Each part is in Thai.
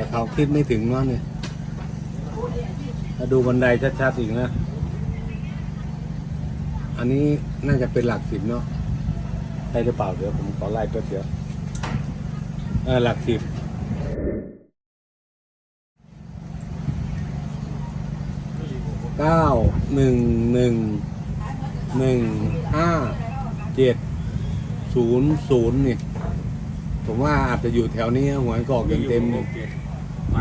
แต่เขาคิดไม่ถึงเนาะเนี่ยถ้าดูบันไดชัดๆอีกนะ อันนี้น่าจะเป็นหลักสิบเนาะใช่หรือเปล่าเดี๋ยวผมขอไล่แป๊บเดียวเออหลักสิบเก้าหนึ่งหนึ่งหนึ่งห้าเจ็ดศูนย์ศูนย์นี่ ผมว่าอาจจะอยู่แถวนี้หวยกอกเต็มๆนี่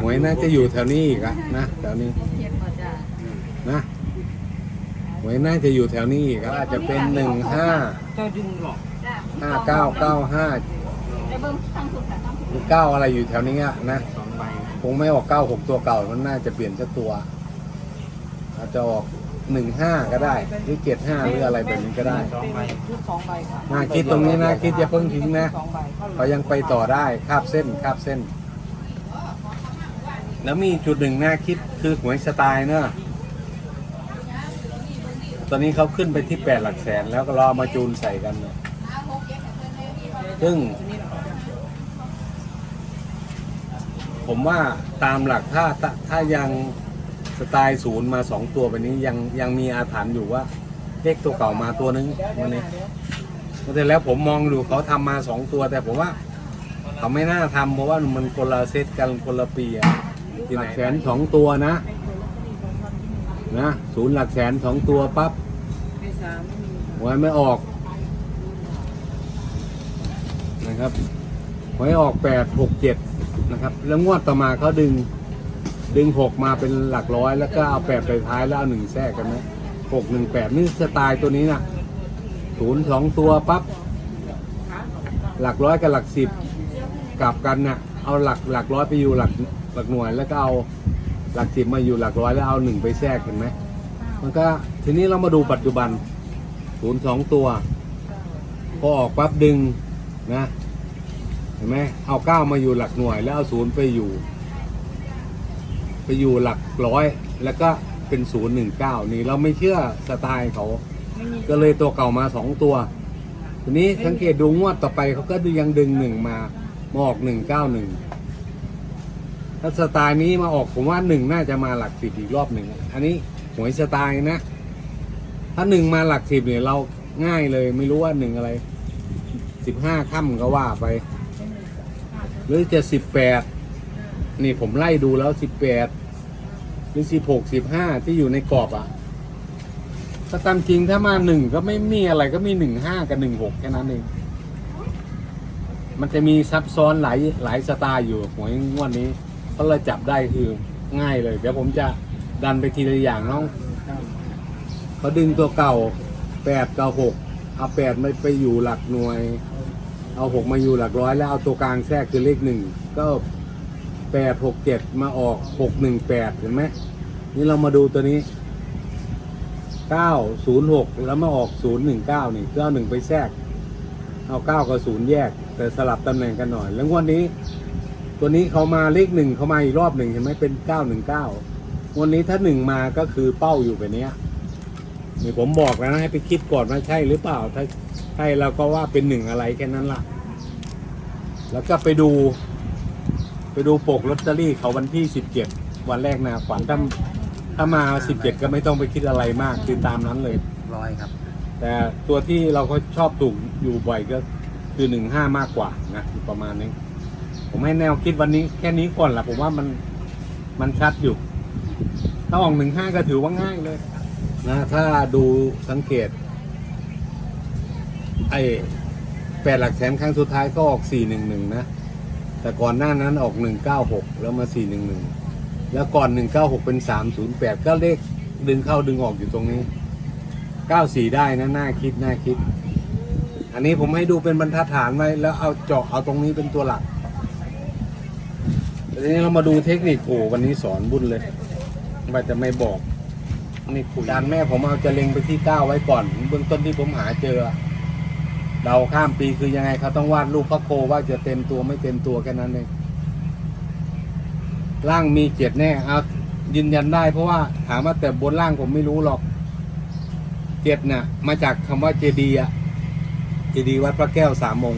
หวยน่าจะอยู่แถวนี้อีกอะนะแถวนี้เทียบก็จะนะหวยน่าจะอยู่แถวนี้อีกอะอาจจะเป็นหนึ่งห้าเจ้ายุงหรอกห้าเก้าเก้าห้าได้เบิ่งตั้งสุดค่ะตั้งสุดหรือเก้าอะไรอยู่แถวนี้อะนะสองใบคงไม่ออกเก้าหกตัวเก่ามันน่าจะเปลี่ยนสักตัวอาจจะออกหนึ่งห้าก็ได้ หรือเจ็ดห้าหรืออะไรแบบนี้ก็ได้สองใบชุดสองใบค่ะน่าคิดตรงนี้นะคิดอย่าเพิ่งทิ้งนะสองใบเขายังไปต่อได้คาบเส้นคาบเส้น แล้วมีจุดหนึ่งน่าคิดคือหวยสไตล์เนอะตอนนี้เขาขึ้นไปที่แปดหลักแสนแล้วก็รอมาจูนใส่กันนะซึ่ง ผมว่าตามหลักถ้าถ้ายังสไตล์ศูนย์มาสองตัวแบบนี้ยังยังมีอาถรรพ์อยู่ว่าเลขตัวเก่ามาตัวนึงวันนี้แต่แล้วผมมองดูเขาทำมาสองตัว แต่ผมว่าเขาไม่น่าทำเพราะว่ามันคนละเซตกันคนละปีอะ ที่หลักแสนสองตัวนะ นะศูนย์หลักแสนสองตัวปั๊บในสามไม่มีหวยไม่ออก นะครับหวยออกแปดหกเจ็ดนะครับ แล้วงวดต่อมาเขาดึง ดึงหกมาเป็นหลักร้อย แล้วก็เอาแปดไปท้ายแล้วเอาหนึ่งแทรกกันไหมหกหนึ่งแปดนี่สไตล์ตัวนี้นะศูนย์สองตัวปั๊บหลักร้อยกับหลักสิบกลับกันน่ะเอาหลักหลักร้อยไปอยู่หลัก ลักหน่วยแล้วก็เอาหลักสิบมาอยู่หลักร้อยแล้วเอาหนึ่งไปแทรกเห็นไหมมันก็ทีนี้เรามาดูปัจจุบันศูนย์สองตัวพอออกปั๊บดึงนะเห็นไหมเอาเก้ามาอยู่หลักหน่วย แล้วเอาศูนย์ไปอยู่ ไปอยู่หลักร้อย แล้วก็เป็นศูนย์หนึ่งเก้านี่เราไม่เชื่อสไตล์เขาไม่มีก็เลยตัวเก่ามาสองตัว ทีนี้สังเกตดูงวดต่อไปเขาก็ยังดึงหนึ่งมามาออกหนึ่งเก้าหนึ่ง ถ้าสไตล์นี้มาออกผมว่าหนึ่งน่าจะมาหลักสิบอีกรอบหนึ่งอันนี้หวยสไตล์นะ ถ้าหนึ่งมาหลักสิบเนี่ยเราง่ายเลยไม่รู้ว่าหนึ่งอะไรสิบห้าค่ำก็ว่าไป หรือจะสิบแปดนี่ผมไล่ดูแล้วสิบแปดหรือสิบหกสิบห้าที่อยู่ในกรอบอะถ้าตามจริงถ้ามาหนึ่งก็ไม่มีอะไรก็มีหนึ่งห้ากับหนึ่งหกแค่นั้นเอง มันจะมีซับซ้อนหลายหลายสไตล์อยู่หวยงวดนี้ เพราะเราจับได้คือง่ายเลย เดี๋ยวผมจะดันไปทีละอย่างน้องเขาดึงตัวเก่าแปดกับหกเอาแปดมาไปอยู่หลักหน่วย เอาหกมาอยู่หลักร้อยแล้วเอาตัวกลางแทรกคือเลขหนึ่งก็แปดหกเจ็ดมาออกหกหนึ่งแปดเห็นไหมนี่เรามาดูตัวนี้เก้าศูนย์หกแล้วมาออกศูนย์หนึ่งเก้านี่ก็เอาหนึ่งไปแทรก เอาเก้ากับศูนย์แยก แต่สลับตำแหน่งกันหน่อย แล้ววันนี้ ตัวนี้เขามาเลขหนึ่งเขามาอีกรอบหนึ่งเห็นไหมเป็นเก้าหนึ่งเก้าวันนี้ถ้าหนึ่งมาก็คือเป้าอยู่แบบเนี้ยนี่ผมบอกแล้วนะให้ไปคิดก่อนว่าใช่หรือเปล่า ถ้าใช่เราก็ว่าเป็นหนึ่งอะไรแค่นั้นล่ะ แล้วก็ไปดู ไปดูปกลอตเตอรี่เขาวันที่สิบเจ็ดวันแรกนะขวัญถ้าถ้ามาสิบเจ็ดก็ไม่ต้องไปคิดอะไรมากคือตามนั้นเลยร้อยครับ แต่ตัวที่เราก็ชอบถูกอยู่บ่อยก็คือหนึ่งห้ามากกว่านะอยู่ประมาณนี้ ผมให้แนวคิดวันนี้แค่นี้ก่อนละผมว่ามันมันชัดอยู่ ถ้าออกหนึ่งห้าก็ถือว่าง่ายเลยนะถ้าดูสังเกต ไอ้แปดหลักแสนครั้งสุดท้ายก็ออกสี่หนึ่งหนึ่งนะ แต่ก่อนหน้านั้นออกหนึ่งเก้าหกแล้วมาสี่หนึ่งหนึ่งแล้วก่อนหนึ่งเก้าหกเป็นสามศูนย์แปดก็เลขดึงเข้าดึงออกอยู่ตรงนี้เก้าสี่ได้นะน่าคิดน่าคิด อันนี้ผมให้ดูเป็นบรรทัดฐานไว้ แล้วเอาเจาะเอาตรงนี้เป็นตัวหลัก ทีนี้เรามาดูเทคนิคโอ้วันนี้สอนบุญเลยว่าจะไม่บอกนี่คุยดานแม่ผมเอาจะเล็งไปที่เก้าไว้ก่อน เบื้องต้นที่ผมหาเจอเดาข้ามปีคือยังไงเขาต้องวาดรูปพระโคว่าจะเต็มตัวไม่เต็มตัวแค่นั้นเองล่างมีเจ็ดแน่เอายืนยันได้เพราะว่าถามว่าแต่บนล่างผมไม่รู้หรอกเจ็ดน่ะ มาจากคำว่าเจดีย์อะเจดีวัดพระแก้วสามมง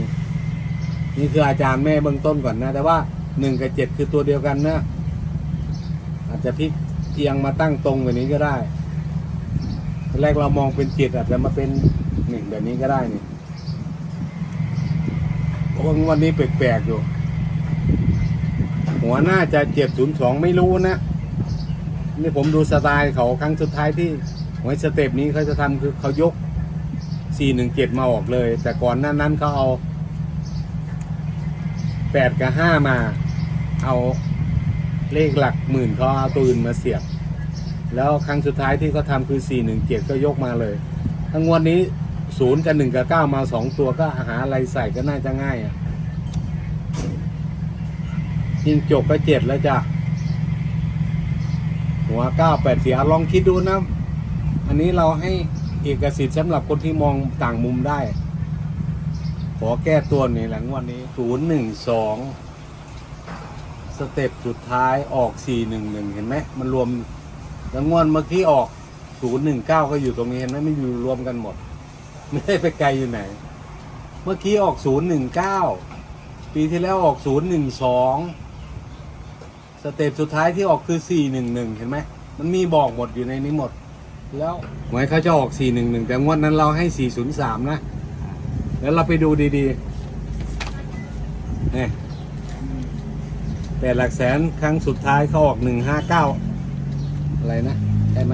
นี่คืออาจารย์แม่เบื้องต้นก่อนนะ แต่ว่า หนึ่งกับเจ็ดคือตัวเดียวกันนะอาจจะพลิกเอียงมาตั้งตรงแบบนี้ก็ได้แรกเรามองเป็นเจ็ดอาจจะมาเป็นหนึ่งแบบนี้ก็ได้นี่เพราะวันนี้แปลกๆอยู่ หัวหน้าจะเจ็ดศูนย์สองไม่รู้นะนี่ผมดูสไตล์เขาครั้งสุดท้ายที่หวยสเต็ปนี้เขาจะทำคือเขายก 417 มาออกเลย แต่ก่อนหน้านั้นเขาเอา 8กับ5มา เอาเลขหลักหมื่นเขาเอาตัวอื่นมาเสียบ แล้วครั้งสุดท้ายที่เขาทำคือ417ก็ยกมาเลยทั้งวันนี้0กับ1กับ9มา2ตัวก็หาอะไรใส่ก็น่าจะง่ายอะยิงจบก็เจ็ดแล้วจ้ะหัวเก้าแปดเสียลองคิดดูนะ อันนี้เราให้เอกสิทธิ์สำหรับคนที่มองต่างมุมได้ ขอแก้ตัวนี่หลังวันนี้ศูนย์หนึ่งสองสเต็ปสุดท้ายออกสี่หนึ่งหนึ่งเห็นไหมมันรวมหลังวันเมื่อกี้ออกศูนย์หนึ่งเก้าก็อยู่ตรงนี้เห็นไหมไม่อยู่รวมกันหมด ไม่ได้ไปไกลอยู่ไหน เมื่อกี้ออกศูนย์หนึ่งเก้าปีที่แล้วออกศูนย์หนึ่งสองสเต็ปสุดท้ายที่ออกคือ411เห็นไหมมันมีบอกหมดอยู่ในนี้หมด แล้วหวยเขาจะออก411แต่งวดนั้นเราให้403นะ แล้วเราไปดูดีๆนี่แต่หลักแสนครั้งสุดท้ายเขาออก159อะไรนะได้ไหม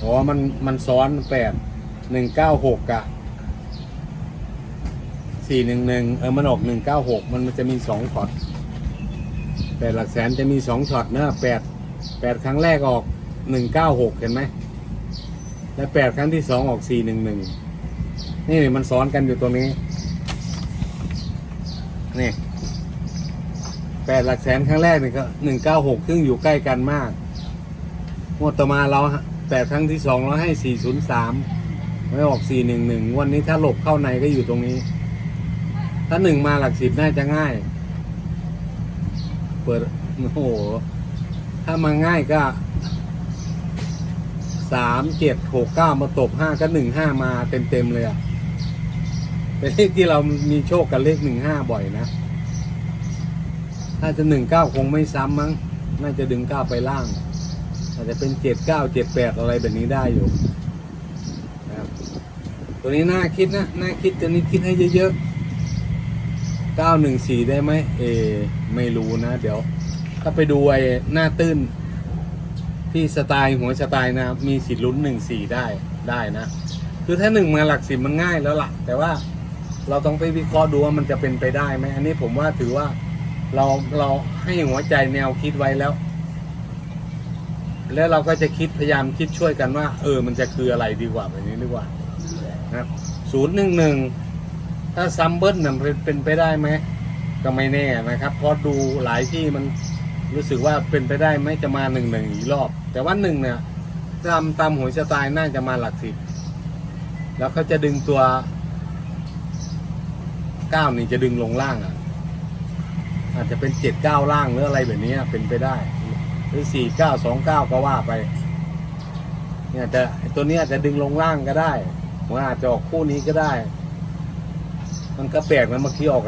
อ๋อมันมันซ้อน8 196กะสี่หนึ่งหนึ่งเออมันออกหนึ่งเก้าหกมันจะมีสองช็อตแปดหลักแสนจะมีสองช็อตนะแปดแปดครั้งแรกออกหนึ่งเก้าหกเห็นไหม และแปดครั้งที่สองออกสี่หนึ่งหนึ่งนี่มันซ้อนกันอยู่ตรงนี้ นี่แปดหลักแสนครั้งแรกนี่ก็หนึ่งเก้าหกซึ่งอยู่ใกล้กันมากงวดต่อมาเราแปดครั้งที่สองเราให้สี่ศูนย์สามไม่ออกสี่หนึ่งหนึ่งวันนี้ถ้าหลบเข้าในก็อยู่ตรงนี้ ถ้าหนึ่งมาหลักสิบน่าจะง่าย เปิด โอ้โห ถ้ามาง่ายก็ สามเจ็ดหกเก้ามาตบห้าก็หนึ่งห้ามาเต็มเต็มเลยอะเป็นเลขที่เรามีโชคกับเลขหนึ่งห้าบ่อยนะถ้าจะหนึ่งเก้าคงไม่ซ้ำมั้ง น่าจะดึงเก้าไปล่าง อาจจะเป็นเจ็ดเก้าเจ็ดแปดอะไรแบบนี้ได้อยู่นะครับตัวนี้น่าคิดนะ น่าคิดตัวนี้คิดให้เยอะๆ914ได้ไหมเอ ไม่รู้นะ เดี๋ยว ถ้าไปดูไอ้หน้าตื้น ที่สไตล์หัวสไตล์นะมีสิทธิ์ลุ้น14ได้ได้นะ คือถ้าหนึ่งมาหลักสิบมันง่ายแล้วล่ะ แต่ว่าเราต้องไปวิเคราะห์ดูว่ามันจะเป็นไปได้ไหมอันนี้ผมว่าถือว่าเราเราให้หัวใจแนวคิดไว้แล้ว แล้วเราก็จะคิดพยายามคิดช่วยกันว่า เออ มันจะคืออะไรดีกว่าแบบนี้ดีกว่านะครับศูนย์หนึ่งหนึ่งถ้าซัมเบิลน่ะเป็นเป็นไปได้ไหมก็ไม่แน่นะครับ เพราะดูหลายที่มัน รู้สึกว่าเป็นไปได้ไหมจะมาหนึ่งหนึ่งอีกรอบ แต่ว่าหนึ่งเนี่ยตามตามหวยสไตล์น่าจะมาหลักสิบแล้วเขาจะดึงตัวเก้านี่จะดึงลงล่างอะ อาจจะเป็นเจ็ดเก้าล่างหรืออะไรแบบนี้เป็นไปได้ หรือสี่เก้าสองเก้าก็ว่าไป เนี่ยจะตัวนี้อาจจะดึงลงล่างก็ได้มันอาจจะออกคู่นี้ก็ได้ มันก็แปลกนะเมื่อกี้ออก